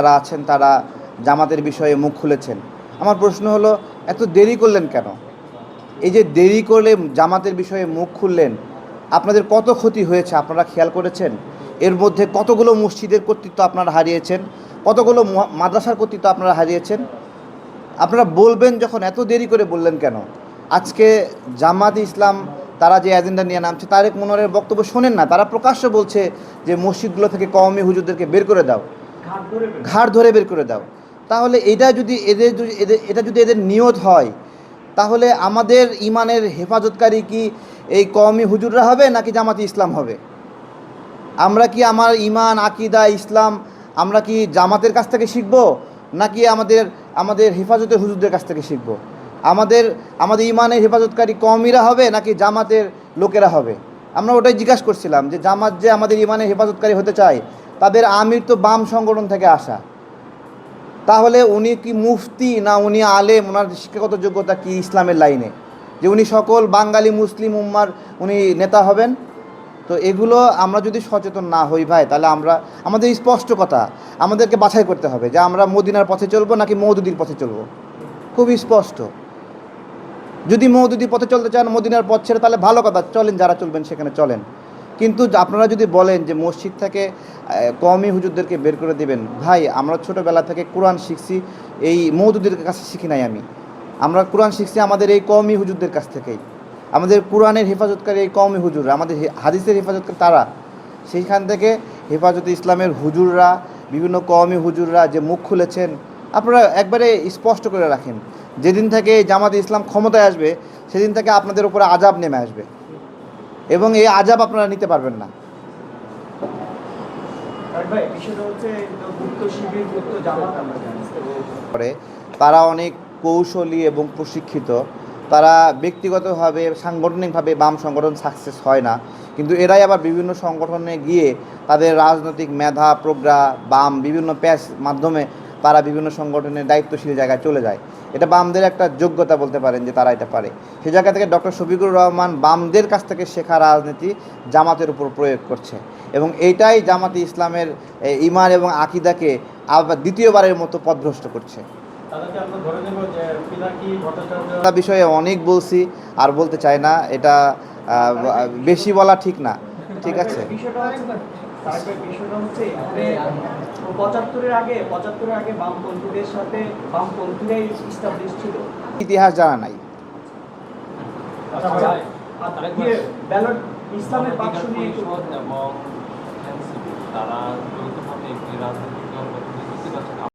যারা আছেন, তারা জামাতের বিষয়ে মুখ খুলেছেন। আমার প্রশ্ন হলো, এত দেরি করলেন কেন? এই যে দেরি করলে জামাতের বিষয়ে মুখ খুললেন, আপনাদের কত ক্ষতি হয়েছে আপনারা খেয়াল করেছেন? এর মধ্যে কতগুলো মসজিদের কর্তৃত্ব আপনারা হারিয়েছেন? কতগুলো মাদ্রাসার কর্তৃত্ব আপনারা হারিয়েছেন? আপনারা বলবেন যখন, এত দেরি করে বললেন কেন? আজকে জামাত ইসলাম, তারা যে এজেন্ডা নিয়ে নামছে, তারেক মনোয়ারের বক্তব্য শোনেন না। তারা প্রকাশ্য বলছে যে, মসজিদগুলো থেকে কওমি হুজুরদেরকে বের করে দাও। ঘাড় ধরে বের করে। দাও। তাহলে এটা যদি এদের এটা যদি এদের নিয়ত হয়, তাহলে আমাদের ইমানের হেফাজতকারী কি এই কওমি হুজুররা হবে নাকি জামাতি ইসলাম হবে? আমরা কি আমার ইমান আকিদা, ইসলাম, আমরা কি জামাতের কাছ থেকে শিখব নাকি আমাদের আমাদের হেফাজতের হুজুরদের কাছ থেকে শিখব? আমাদের আমাদের ইমানের হেফাজতকারী কমিরা হবে নাকি জামাতের লোকেরা হবে? আমরা ওটাই জিজ্ঞাসা করছিলাম যে জামাত যে আমাদের ইমানের হেফাজতকারী হতে চায় তাদের আমির তো বাম সংগঠন থেকে আসা। তাহলে উনি কি মুফতি না উনি আলেম? ওনার শিক্ষাগত যোগ্যতা কি ইসলামের লাইনে? যে উনি সকল বাঙালি, মুসলিম উম্মার উনি নেতা হবেন? তো এগুলো আমরা যদি সচেতন না হই ভাই, তাহলে আমরা, আমাদের স্পষ্ট কথা, আমাদেরকে বাছাই করতে হবে যে আমরা মদিনার পথে চলবো নাকি মৌদুদির পথে চলবো। খুব স্পষ্ট। যদি মৌদুদির পথে চলতে চান, মদিনার পথ ছেড়ে তাহলে ভালো কথা, চলেন যারা চলবেন সেখানে চলেন। কিন্তু আপনারা যদি বলেন যে মসজিদ থেকে কওমি হুজুরদেরকে বের করে দেবেন, ভাই, আমরা ছোটোবেলা থেকে কোরআন শিখছি, এই মৌদুদের কাছে শিখি নাই আমি। আমরা কোরআন শিখছি আমাদের এই কওমি হুজুরদের কাছ থেকেই। আমাদের কোরআনের হেফাজতকারী এই কওমি হুজুর, আমাদের হাদিসের হেফাজতকারী তারা। সেইখান থেকে হেফাজতে ইসলামের হুজুররা, বিভিন্ন কওমি হুজুররা যে মুখ খুলেছেন, আপনারা একবারে স্পষ্ট করে রাখেন। যেদিন থেকে জামাতে ইসলাম ক্ষমতায় আসবে, সেদিন থেকে আপনাদের উপরে আজাব নেমে আসবে। এবং এই আজাব আপনারা নিতে পারবেন না। তারা অনেক কৌশলী এবং প্রশিক্ষিত। তারা ব্যক্তিগতভাবে সাংগঠনিকভাবে বাম সংগঠন সাকসেস হয় না। কিন্তু এরাই আবার বিভিন্ন সংগঠনে গিয়ে তাদের রাজনৈতিক মেধা প্রজ্ঞা বাম বিভিন্ন প্যাস মাধ্যমে তারা বিভিন্ন সংগঠনের দায়িত্বশীল জায়গায় চলে যায়। এটা বামদের একটা যোগ্যতা বলতে পারেন যে তারা এটা পারে। সে জায়গা থেকে ডক্টর শফিকুর রহমান বামদের কাছ থেকে শেখা রাজনীতি জামাতের উপর প্রয়োগ করছে এবং এইটাই জামাতে ইসলামের ইমান এবং আকিদাকে আবার দ্বিতীয়বারের মতো পথভ্রষ্ট করছে। বিষয়ে অনেক বলছি আর বলতে চাই না এটা বেশি বলা ঠিক না। ঠিক আছে? হচ্ছে বিষয়টা হচ্ছে এখানে পঁচাত্তরের আগে পঁচাত্তরের আগে বামপন্থীদের সাথে বামপন্থীরাই ইস্টাবলিশ ছিল। ইতিহাস জানা নাই। আচ্ছা, আর ইয়ে, ব্যালট ইসলামের বাক্স নিয়ে এবং তারা যৌথভাবে একটি রাজনৈতিক